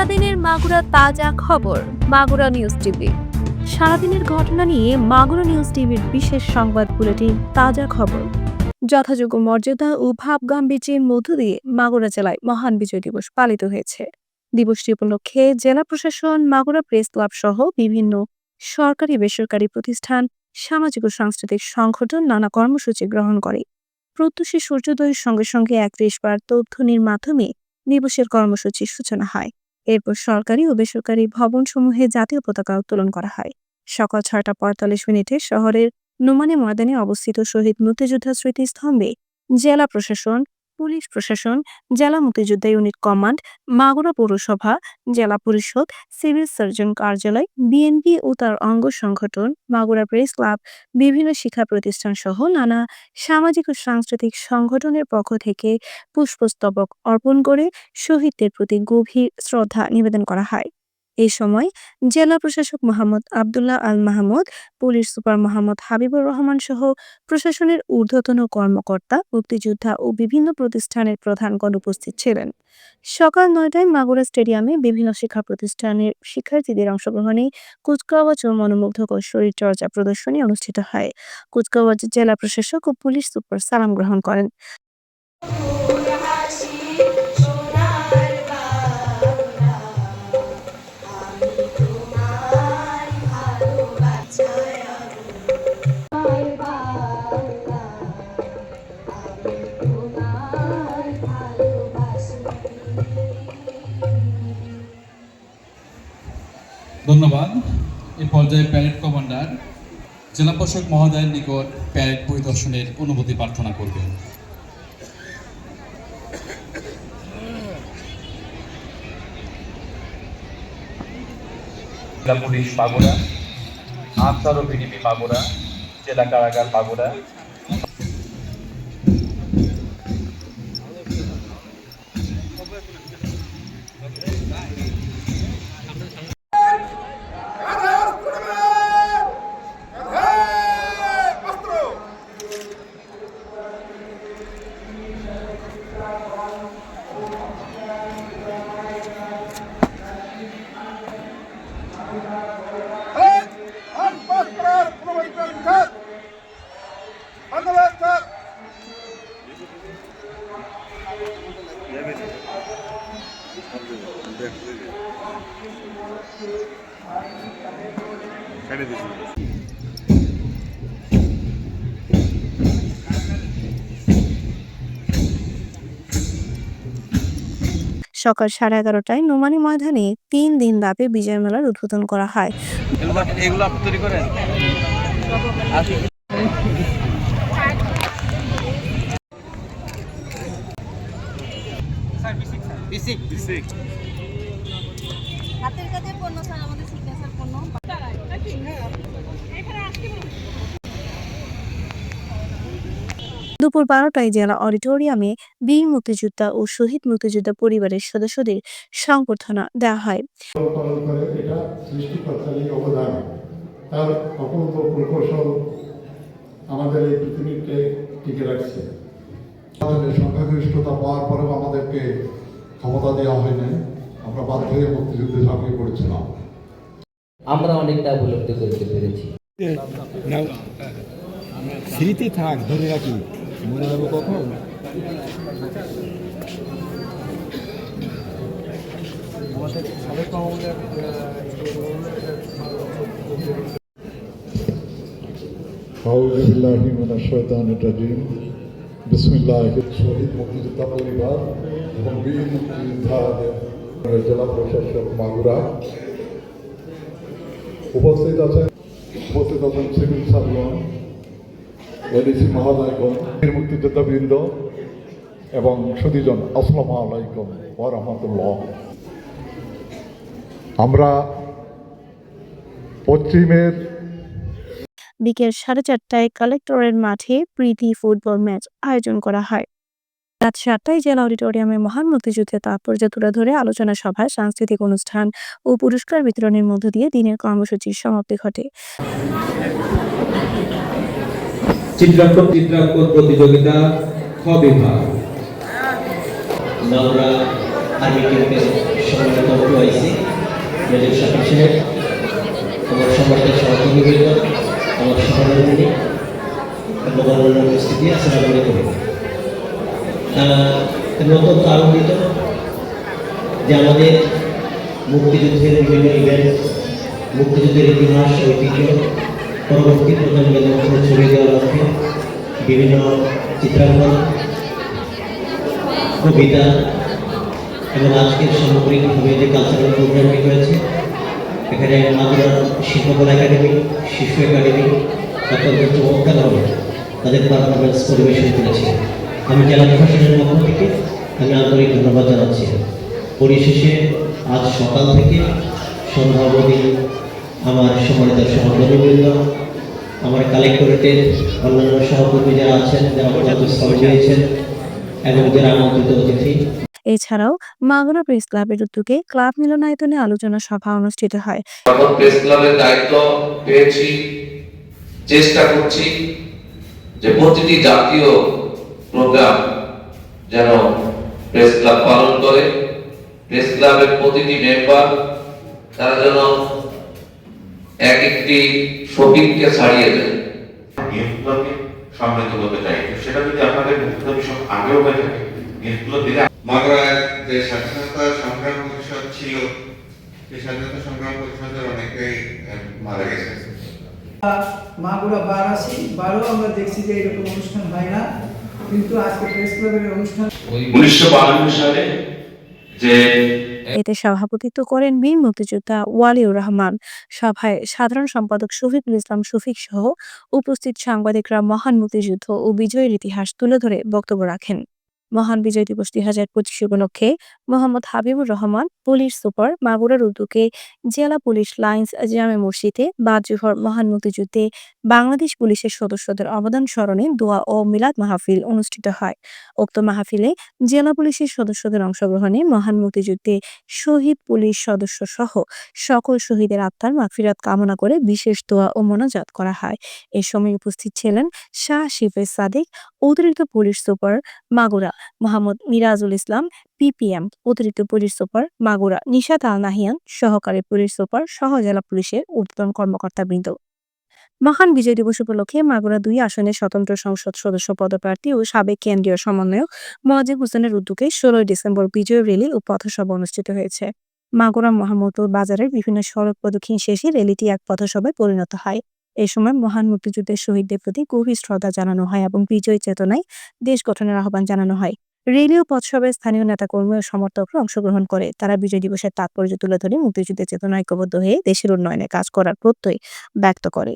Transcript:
সারাদিনের মাগুরা তাজা খবর, মাগুরা নিউজ টিভি। সারাদিনের ঘটনা নিয়ে মাগুরা নিউজ টিভির বিশেষ সংবাদ বুলেটিন, তাজা খবর। যথাযোগ্য মর্যাদা ও ভাব গাম্ভীর্যের মধ্য দিয়ে মাগুরা জেলায় মহান বিজয় দিবস পালিত হয়েছে। দিবসটি উপলক্ষে জেলা প্রশাসন, মাগুরা প্রেস ক্লাব সহ বিভিন্ন সরকারি বেসরকারি প্রতিষ্ঠান, সামাজিক ও সাংস্কৃতিক সংগঠন নানা কর্মসূচি গ্রহণ করে। প্রত্যুষে সূর্যোদয়ের সঙ্গে সঙ্গে একত্রিশ বার তথ্যনির মাধ্যমে দিবসের কর্মসূচির সূচনা হয়। এরপর সরকারি ও বেসরকারি ভবনসমূহে জাতীয় পতাকা উত্তোলন করা হয়। সকাল ছয়টা পঁয়তাল্লিশ মিনিটে শহরের নোমানে ময়দানে অবস্থিত শহীদ মুক্তিযোদ্ধা স্মৃতিস্তম্ভে জেলা প্রশাসন পুলিশ প্রশাসন, জেলা মুক্তিযোদ্ধা ইউনিট কমান্ড, মাগুরা পৌরসভা, জেলা পরিষদ, সিভিল সার্জন কার্যালয়, বিএনপি ও তার অঙ্গ সংগঠন, মাগুরা প্রেস ক্লাব, বিভিন্ন শিক্ষা প্রতিষ্ঠান সহ নানা সামাজিক ও সাংস্কৃতিক সংগঠনের পক্ষ থেকে পুষ্পস্তবক অর্পণ করে শহীদদের প্রতি গভীর শ্রদ্ধা নিবেদন করা হয়। এই সময় জেলা প্রশাসক মোহাম্মদ আবদুল্লাহ আল মাহমুদ, পুলিশ সুপার মোহাম্মদ হাবিবুর রহমান সহ প্রশাসনের ঊর্ধ্বতন কর্মকর্তা, মুক্তিযোদ্ধা ও বিভিন্ন প্রতিষ্ঠানের প্রধানগণ উপস্থিত ছিলেন। সকাল নয়টায় মাগুরা স্টেডিয়ামে বিভিন্ন শিক্ষা প্রতিষ্ঠানের শিক্ষার্থীদের অংশগ্রহণে কুচকাওয়াজ ও মনোমুগ্ধকর শরীরচর্চা প্রদর্শনী অনুষ্ঠিত হয়। কুচকাওয়াজ জেলা প্রশাসক ও পুলিশ সুপার সালাম গ্রহণ করেন। ধন্যবাদ। এ পর্যায়ে প্যারেড কমান্ডার জেলা প্রশাসক মহোদয়ের নিকট প্যারেড পরিদর্শনের অনুমতি প্রার্থনা করবেন। জেলা পুলিশ মাগুরা আনসার ও বিডিপি মাগুরা জেলা কারাগার মাগুরা সকাল সাড়ে এগারোটায় নোমানী ময়দানে তিন দিন ব্যাপী বিজয় মেলার উদ্বোধন করা হয়। এগুলো আপনি তৈরি হাতের কাছে পণ্য স্যার আমাদের সিগনেচার পণ্য। দুপুর বারোটায় জেলা অডিটোরিয়ামে বীর মুক্তিযোদ্ধা ও শহীদ মুক্তিযোদ্ধা পরিবারের সদস্যদের সংবর্ধনা দেওয়া হয়। তার অপূর্ব প্রকৌশল আমাদের এই পৃথিবীকে টিকে রাখছে। আমাদের সংখ্যাগরিষ্ঠতা পাওয়ার পরেও আমাদেরকে ক্ষমতা দেওয়া হয় নাই। আমরা বাধ্য হয়ে মুক্তিযুদ্ধে ঝাঁপিয়ে পড়েছিলাম। আমরা অনেকটা উপলব্ধি করতে পেরেছি। স্মৃতি থাক ধরে রাখি। মরে যাব কখন আউযুবিল্লাহি মিনাশ শাইতানির রাজিম বিসমিল্লাহ শহীদ মুক্তিযোদ্ধা পরিবার এবং বীর মুক্তিযোদ্ধা জেলা প্রশাসক মাগুরা। উপস্থিত আছেন উপস্থিত আছেন সিভিল সার্জন এডিসি মহোদয়গণ, বীর মুক্তিযোদ্ধা বৃন্দ এবং সুদীজন আসসালামু আলাইকুম ওয়া আমরা পশ্চিমের বিকেল সাড়ে চারটায় কালেক্টরের মাঠে প্রীতি ফুটবল ম্যাচ আয়োজন করা হয়। রাত সাতটায় জেলা অডিটোরিয়ামে মহান মুক্তিযুদ্ধের তাৎপর্য তুলে ধরে আলোচনা সভা, সাংস্কৃতিক অনুষ্ঠান ও পুরস্কার বিতরণের মধ্য দিয়ে দিনের কর্মসূচির সমাপ্তি ঘটে। চিত্রাঙ্কন চিত্রাঙ্কন প্রতিযোগিতা খ বিভাগ। মাগুরা আর্মি ক্যাম্পের সম্মানিত ওয়াইস মেজর শাকিব সাহেব, আমার সম্মানিত সহকর্মীবৃন্দ, আমার সহকর্মী এবং উপস্থিতি। আসসালামু আলাইকুম। অত্যন্ত আনন্দিত যে আমাদের মুক্তিযুদ্ধের বিভিন্ন ইভেন্ট মুক্তিযুদ্ধের ইতিহাস, ঐতিহ্য পরবর্তী প্রজন্মের মধ্যে ছড়িয়ে দেওয়ার লক্ষ্যে বিভিন্ন চিত্রাঙ্কন, কবিতা এবং আজকের সামগ্রিকভাবে যে কালচারাল প্রোগ্রামটি হয়েছে এখানে মাদুরার শিল্পকলা একাডেমি, শিশু একাডেমি অত্যন্ত চমৎকারভাবে তাদের পারফরমেন্স পরিবেশন করেছে। আমি জেলা প্রশাসনের পক্ষ থেকে আমি আন্তরিক ধন্যবাদ জানাচ্ছি। পরিশেষে আজ সকাল থেকে সন্ধ্যা অবধি আমার সম্মানিত সহকর্মীবৃন্দ আমার কালেক্টরেটের অন্যান্য সহকর্মী যারা আছেন যারা দিয়েছেন এবং যারা আমন্ত্রিত অতিথি। এছাড়াও মাগুরা প্রেস ক্লাবের উদ্যোগে ক্লাব মিলনায়তনে আলোচনা সভা অনুষ্ঠিত হয়। প্রেস ক্লাবের দায়িত্ব পেয়েছি চেষ্টা করছি যে প্রতিটি জাতীয় প্রোগ্রাম যেন প্রেস ক্লাব পালন করে প্রেস ক্লাবের প্রতিটি মেম্বার তারা যেন এক একটি শফিককে ছাড়িয়ে দেয়। সমৃদ্ধ করতে চাই। সেটা যদি আপনাদের আগেও হয়ে থাকে দিলে মাগরায় যে স্বাধীনতা সংগ্রাম পরিষদ ছিল সেই স্বাধীনতা সংগ্রাম পরিষদের অনেকেই মারা গেছে। মাগুরা বার আসি বারও আমরা দেখছি যে এরকম অনুষ্ঠান হয় না কিন্তু আজকে প্রেস ক্লাবের অনুষ্ঠান উনিশশো বাহান্ন সালে যে এতে সভাপতিত্ব করেন বীর মুক্তিযোদ্ধা ওয়ালিউর রহমান। সভায় সাধারণ সম্পাদক শফিকুল ইসলাম শফিক সহ উপস্থিত সাংবাদিকরা মহান মুক্তিযুদ্ধ ও বিজয়ের ইতিহাস তুলে ধরে বক্তব্য রাখেন। মহান বিজয় দিবস দুই হাজার পঁচিশ উপলক্ষে মোহাম্মদ হাবিবুর রহমান পুলিশ সুপার মাগুরার উদ্যোগে জেলা পুলিশ লাইন্স জামে মসজিদে বাদজোহর মহান মুক্তিযুদ্ধে বাংলাদেশ পুলিশের সদস্যদের অবদান স্মরণে দোয়া ও মিলাদ মাহফিল অনুষ্ঠিত হয়। উক্ত মাহফিলে জেলা পুলিশের সদস্যদের অংশগ্রহণে মহান মুক্তিযুদ্ধে শহীদ পুলিশ সদস্য সহ সকল শহীদের আত্মার মাফিরাত কামনা করে বিশেষ দোয়া ও মোনাজাত করা হয়। এ সময় উপস্থিত ছিলেন শাহ শিফে সাদিক, অতিরিক্ত police super Magura Mohammad Mirajul Islam PPM অতিরিক্ত পুলিশ সুপার মাগুরা, নিশাত আল নাহিয়ান সহকারী পুলিশ সুপার, সহ জেলা পুলিশের ঊর্ধ্বতন কর্মকর্তাবৃন্দ। মহান বিজয় দিবস উপলক্ষে মাগুরা দুই আসনের স্বতন্ত্র সংসদ সদস্য পদপ্রার্থী ও সাবেক কেন্দ্রীয় সমন্বয়ক মজিব হোসেনের উদ্যোগে ষোলোই ডিসেম্বর বিজয় র্যালি ও পথসভা অনুষ্ঠিত হয়েছে। মাগুরা মোহাম্মদপুর বাজারের বিভিন্ন সড়ক প্রদক্ষিণ শেষে র্যালিটি এক পথসভায় পরিণত হয়। এই সময় মহান মুক্তিযুদ্ধের শহীদদের প্রতি গভীর শ্রদ্ধা জানানো হয় এবং বিজয় চেতনায় দেশ গঠনের আহ্বান জানানো হয়। রেলি ও পথসভায় স্থানীয় নেতাকর্মী ও সমর্থকরা অংশগ্রহণ করে। তারা বিজয় দিবসের তাৎপর্য তুলে ধরে মুক্তিযুদ্ধের চেতনা ঐক্যবদ্ধ হয়ে দেশের উন্নয়নে কাজ করার প্রত্যয় ব্যক্ত করে।